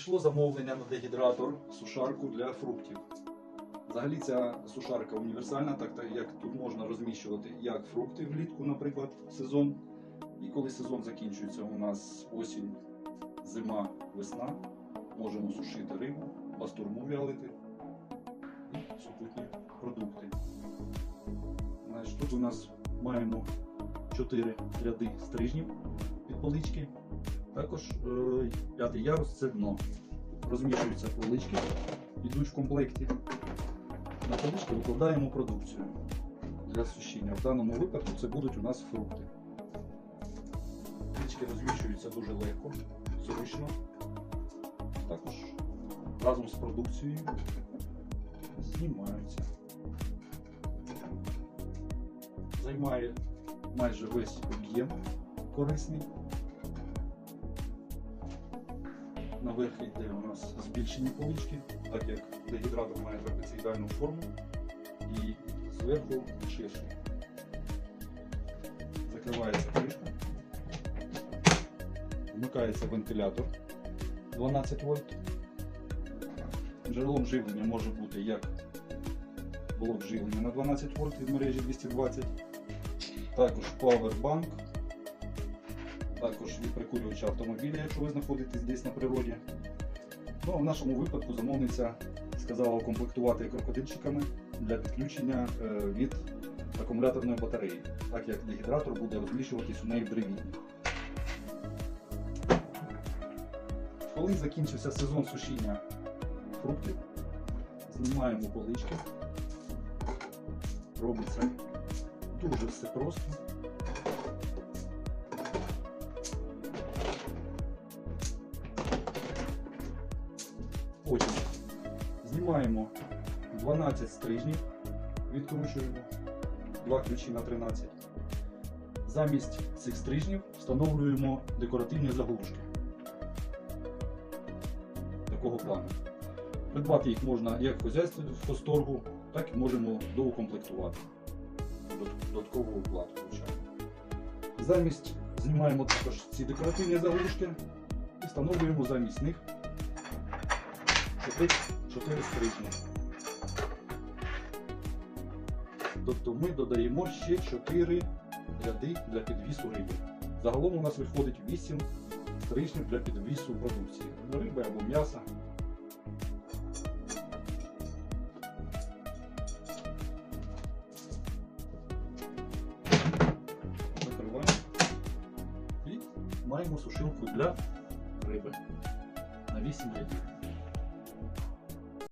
Надійшло замовлення на дегідратор, сушарку для фруктів. Взагалі ця сушарка універсальна, так як тут можна розміщувати як фрукти влітку, наприклад, сезон. І коли сезон закінчується, у нас осінь, зима, весна, можемо сушити рибу, бастурму вялити і супутні продукти. Значить, тут у нас маємо 4 ряди стрижнів під полички. Також е, п'ятий ярус це дно. Розміщуються полички, йдуть в комплекті. На полички викладаємо продукцію для сушіння. В даному випадку це будуть у нас фрукти. Полички розміщуються дуже легко, зручно. Також разом з продукцією знімаються. Займає майже весь об'єм корисний. Наверх йде у нас збільшені полички, так як дегідратор має трапеціїдальну форму і зверху ширший. Закривається кришка, вмикається вентилятор 12 вольт. Джерелом живлення може бути як блок живлення на 12 вольт від мережі 220, також павербанк, також від прикурювача автомобіля, якщо ви знаходитесь десь на природі. Ну, а в нашому випадку замовниця сказала укомплектувати крокодильчиками для підключення е, від акумуляторної батареї, так як дегідратор буде розміщуватись у неї в древіні. Коли закінчився сезон сушіння фруктів, знімаємо полички. Робиться дуже все просто. Потім знімаємо 12 стрижнів, відкручуємо, два ключі на 13. Замість цих стрижнів встановлюємо декоративні заглушки такого плану. Придбати їх можна як в хозяйстві в хозторгу, так і можемо доукомплектувати. Додаткову оплату. Замість знімаємо також ці декоративні заглушки і встановлюємо замість них 4, 4 стрижні. Тобто ми додаємо ще 4 ряди для підвісу риби. Загалом у нас виходить 8 стрижнів для підвісу продукції. Риби або м'яса. Маємо сушилку для риби на 8 рядів.